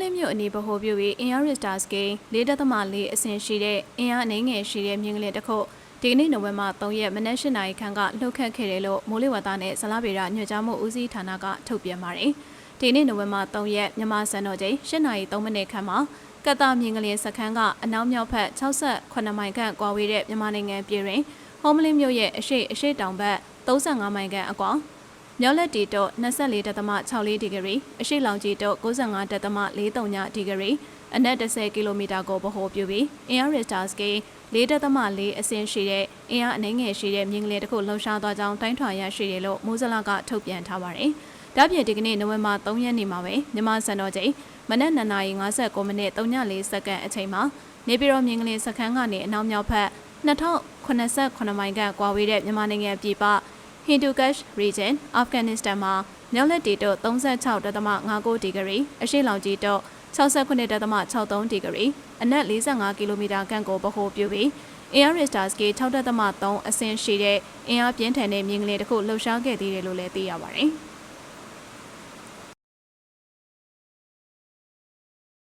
လင်းမြို့အနီးဗဟိုပြုပြီးအင်အားရစ်တာစကိန်း၄ဒသမ၄အဆင့်ရှိတဲ့အင်အားအနေငယ်ရှိတဲ့မြင်းကလေးတစ်ခုဒီကနေ့နိုဝင်ဘာ3ရက်မနက်၈နာရီခန့်ကလှုပ်ခတ်ခဲ့တယ်လို့မိုးလေဝသနဲ့ဇလားဗေဒညွှန်ကြားမှုဦးစီးဌာနကထုတ်ပြန်ပါတယ်။ဒီနေ့နိုဝင်ဘာ3ရက်မြန်မာစံတော်ချိန်၈နာရီ3မိနစ်ခန့်မှာကတ္တမြင်းကလေးစခန်းကအနောက်မြောက်ဘက်68မိုင်ခန့်ကွာဝေးတဲ့မြန်မာနိုင်ငံပြည်တွင်ဟ ோம் လင်းမြို့ရဲ့အရှိအရှိတောင်ဘက်35မိုင်ခန့်အကွာ မြောက်လက်တီတော့24.64ဒီဂရီအရှိလောင်ကြီးတော့95.43ဒီဂရီအနက်10ကီလိုမီတာကိုဗဟိုပြုပြီး Air Richter Scale 4.4အဆင့်ရှိတဲ့အင်အားအနှဲငယ်ရှိတဲ့မြင်းကလေးတစ်ခုလှုပ်ရှားသွားကြောင်းတိုင်းထွာရရှိတယ်လို့မိုးစလကထုတ်ပြန်ထားပါတယ်။ဒါ့ပြင်ဒီကနေ့နိုဝင်ဘာ3ရက်နေ့မှာပဲမြန်မာစံတော်ချိန်မနက်9:59မိနစ်34စက္ကန့်အချိန်မှာနေပြည်တော်မြင်းကလေးစခန်းကနေအနောက်မြောက်ဘက်2089မိုင်ခန့်ကွာဝေးတဲ့မြန်မာနိုင်ငံပြည်ပ Hindukush region Afghanistan မှာမြောက်လက်တီတော့36.59ဒီဂရီအရှေ့လောင်ကြီးတော့69.63ဒီဂရီအနက်45ကီလိုမီတာခန့်ကိုဗဟိုပြုပြီး Air Richter Scale 6.3အဆင့်ရှိတဲ့အင်အားပြင်းထန်တဲ့မြင်းကလေးတစ်ခုလှုပ်ရှားခဲ့သေးတယ်လို့လည်းသိရပါတယ်။